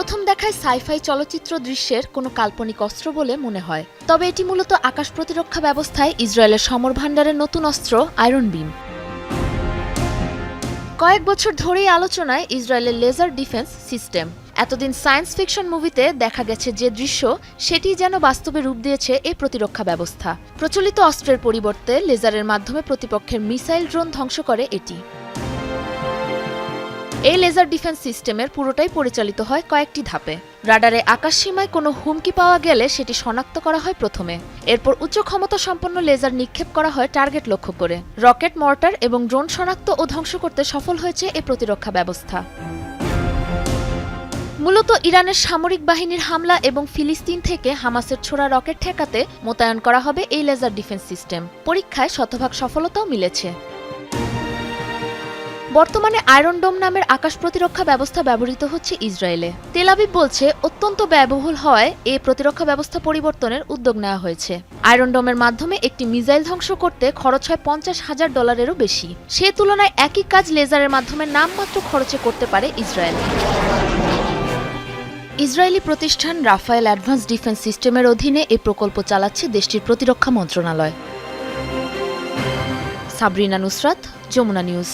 প্রথম দেখায় সাইফাই চলচ্চিত্র দৃশ্যের কোনো কাল্পনিক অস্ত্র বলে মনে হয়। তবে এটি মূলত আকাশ প্রতিরক্ষা ব্যবস্থায় ইসরায়েলের সমর ভাণ্ডারের নতুন অস্ত্র, আয়রন বিম। কয়েক বছর ধরেই আলোচনায় ইসরায়েলের লেজার ডিফেন্স সিস্টেম। এতদিন সায়েন্স ফিকশন মুভিতে দেখা গেছে যে দৃশ্য সেটি যেন বাস্তবে রূপ দিয়েছে এই প্রতিরক্ষা ব্যবস্থা। প্রচলিত অস্ত্রের পরিবর্তে লেজারের মাধ্যমে প্রতিপক্ষের মিসাইল ড্রোন ধ্বংস করে এটি। এই লেজার ডিফেন্স সিস্টেমের পুরোটাই পরিচালিত হয় কয়েকটি ধাপে। রাডারে আকাশসীমায় কোনো হুমকি পাওয়া গেলে সেটি শনাক্ত করা হয় প্রথমে। এরপর উচ্চ ক্ষমতা সম্পন্ন লেজার নিক্ষেপ করা হয় টার্গেট লক্ষ্য করে। রকেট মর্টার এবং ড্রোন শনাক্ত ও ধ্বংস করতে সফল হয়েছে এই প্রতিরক্ষা ব্যবস্থা। মূলত ইরানের সামরিক বাহিনীর হামলা এবং ফিলিস্তিন থেকে হামাসের ছোড়া রকেট ঠেকাতে মোতায়েন করা হবে এই লেজার ডিফেন্স সিস্টেম পরীক্ষায় শতভাগ সফলতাও মিলেছে। বর্তমানে আয়রন ডোম নামের আকাশ প্রতিরক্ষা ব্যবস্থা ব্যবহৃত হচ্ছে ইসরায়েলে। তেলাবিব বলছে, অত্যন্ত ব্যয়বহুল হওয়ায় এ প্রতিরক্ষা ব্যবস্থা পরিবর্তনের উদ্যোগ নেওয়া হয়েছে। আয়রন ডোমের মাধ্যমে একটি মিসাইল ধ্বংস করতে খরচ হয় পঞ্চাশ হাজার ডলারেরও বেশি। সে তুলনায় একই কাজ লেজারের মাধ্যমে নামমাত্র খরচে করতে পারে ইসরায়েল। ইসরায়েলি প্রতিষ্ঠান রাফায়েল অ্যাডভান্স ডিফেন্স সিস্টেমের অধীনে এই প্রকল্প চালাচ্ছে দেশটির প্রতিরক্ষা মন্ত্রণালয়। সাবরিনা নুসরাত, যমুনা নিউজ।